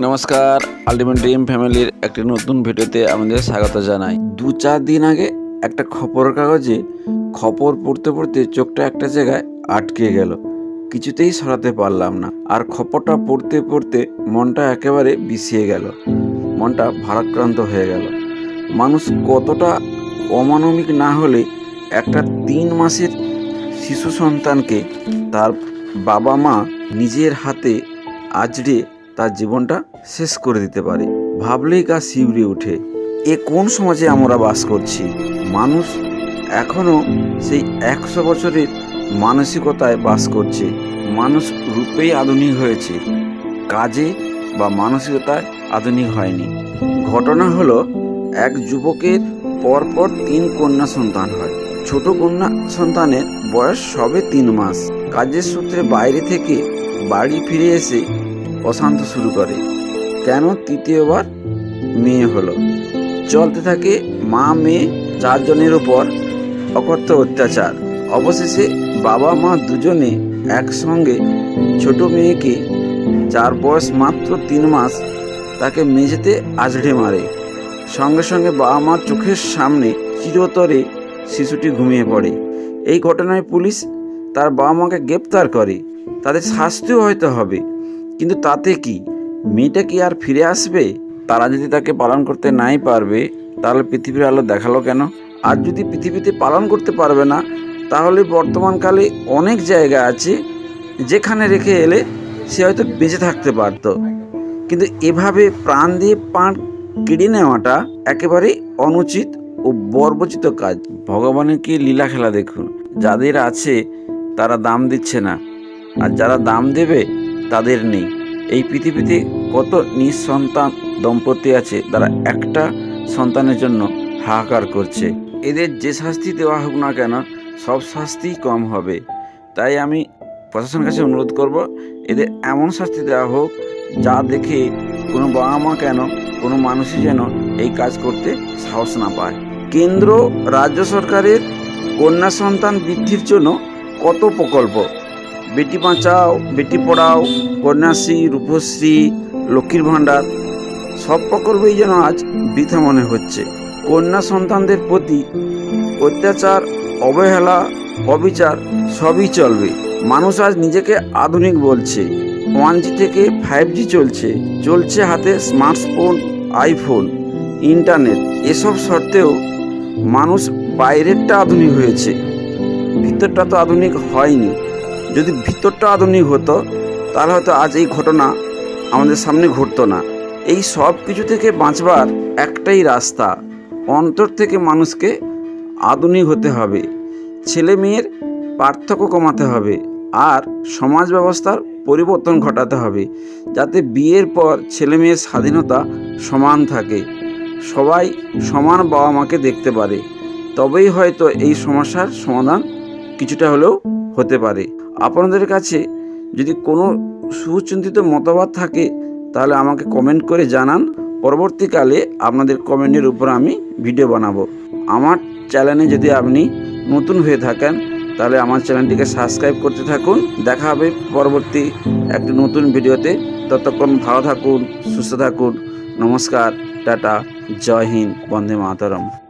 নমস্কার ultimate dream ফ্যামিলির একটি নতুন ভিডিওতে আমাদের স্বাগত জানাই। দু চার দিন আগে একটা খবরের কাগজে খবর পড়তে পড়তে চোখটা একটা জায়গায় আটকে গেল। কিছুতেই সরাতে পারলাম না। আর খবরটা পড়তে পড়তে মনটা একেবারে বিষিয়ে গেল। মনটা ভারাক্রান্ত হয়ে গেল। মানুষ কতটা অমানবিক না হলে একটা তিন মাসের শিশু সন্তানকে তার বাবা মা নিজের হাতে আজড়ে তার জীবনটা শেষ করে দিতে পারে। ভাবলেই গা শিউরে ওঠে। এ কোন সমাজে আমরা বাস করছি? মানুষ এখনও সেই একশো বছরের মানসিকতায় বাস করছে। মানুষ রূপেই আধুনিক হয়েছে। কাজে বা মানসিকতায় আধুনিক হয়নি। ঘটনা হলো, এক যুবকের পরপর তিন কন্যা সন্তান হয়। ছোট কন্যা সন্তানের বয়স সবে তিন মাস। কাজের সূত্রে বাইরে থেকে বাড়ি ফিরে এসে অশান্ত শুরু করে। কেন তৃতীয়বার? মেয়ে হলো। চলতে থাকে মা মেয়ে চারজনের উপর অকথ্য অত্যাচার। অবশেষে বাবা মা দুজনে একসঙ্গে ছোট মেয়েকে যার বয়স মাত্র তিন মাস, তাকে মেঝেতে আজড়ে মারে। সঙ্গে সঙ্গে বাবা মার চোখের সামনে চিরতরে শিশুটি ঘুমিয়ে পড়ে। এই ঘটনায় পুলিশ তার বাবা মাকে গ্রেপ্তার করে। তাদের শাস্তিও হয়তো হবে। কিন্তু তাতে কি? মেয়েটা কি আর ফিরে আসবে? তারা যদি তাকে পালন করতে নাই পারবে, তাহলে পৃথিবীর আলো দেখাল কেন? আর যদি পৃথিবীতে পালন করতে পারবে না, তাহলে বর্তমানকালে অনেক জায়গা আছে যেখানে রেখে এলে সে হয়তো বেঁচে থাকতে পারত। কিন্তু এভাবে প্রাণ দিয়ে পান কেড়ে নেওয়াটা একেবারে অনুচিত ও বর্বচিত কাজ। ভগবানের কি লীলা খেলা দেখুন? যাদের আছে, তারা দাম দিচ্ছে না। আর যারা দাম দেবে তাদের নেই। এই পৃথিবীতে কত নিঃসন্তান দম্পতি আছে, তারা একটা সন্তানের জন্য হাহাকার করছে। এদের যে শাস্তি দেওয়া হোক না কেন, সব শাস্তিই কম হবে। তাই আমি প্রশাসনের কাছে অনুরোধ করব, এদের এমন শাস্তি দেওয়া হোক, যা দেখে কোনো বাবা মা কেন, কোনো মানুষই যেন এই কাজ করতে সাহস না পায়। কেন্দ্র, রাজ্য সরকারের কন্যা সন্তান বৃদ্ধির জন্য কত প্রকল্প? বেটি বাঁচাও, বেটি পড়াও, কন্যাশ্রী, রূপশ্রী, লক্ষ্মীর ভাণ্ডার, সব প্রকল্পই যেন আজ বৃথা মনে হচ্ছে। কন্যা সন্তানদের প্রতি অত্যাচার, অবহেলা, অবিচার সবই চলবে। মানুষ আজ নিজেকে আধুনিক বলছে। ওয়ান জি থেকে ফাইভ জি চলছে। চলছে হাতে স্মার্টফোন, আইফোন, ইন্টারনেট। এসব সত্ত্বেও মানুষ বাইরেরটা আধুনিক হয়েছে। ভিতরটা তো আধুনিক হয়নি। যদি ভিতরটা আধুনিক হতো, তাহলে হয়তো আজ এই ঘটনা আমাদের সামনে ঘটতো না। এই সব কিছু থেকে বাঁচবার একটাই রাস্তা, অন্তর থেকে মানুষকে আধুনিক হতে হবে ছেলে মেয়ের পার্থক্য কমাতে হবে, আর সমাজ ব্যবস্থার পরিবর্তন ঘটাতে হবে, যাতে বিয়ের পর ছেলে মেয়ের স্বাধীনতা সমান থাকে। সবাই সমান বাবা মাকে দেখতে পারে, তবেই হয়তো এই সমস্যার সমাধান কিছুটা হলেও হতে পারে। আপনাদের কাছে যদি কোনো সুচিন্তিত মতবাদ থাকে, তাহলে আমাকে কমেন্ট করে জানান। পরবর্তীকালে আপনাদের কমেন্টের উপর আমি ভিডিও বানাবো। আমার চ্যানেলে যদি আপনি নতুন হয়ে থাকেন, তাহলে আমার চ্যানেলটিকে সাবস্ক্রাইব করতে থাকুন। দেখা হবে পরবর্তী একটি নতুন ভিডিওতে ততক্ষণ ভালো থাকুন, সুস্থ থাকুন। নমস্কার, টাটা, জয় হিন্দ, বন্দে মাতরম।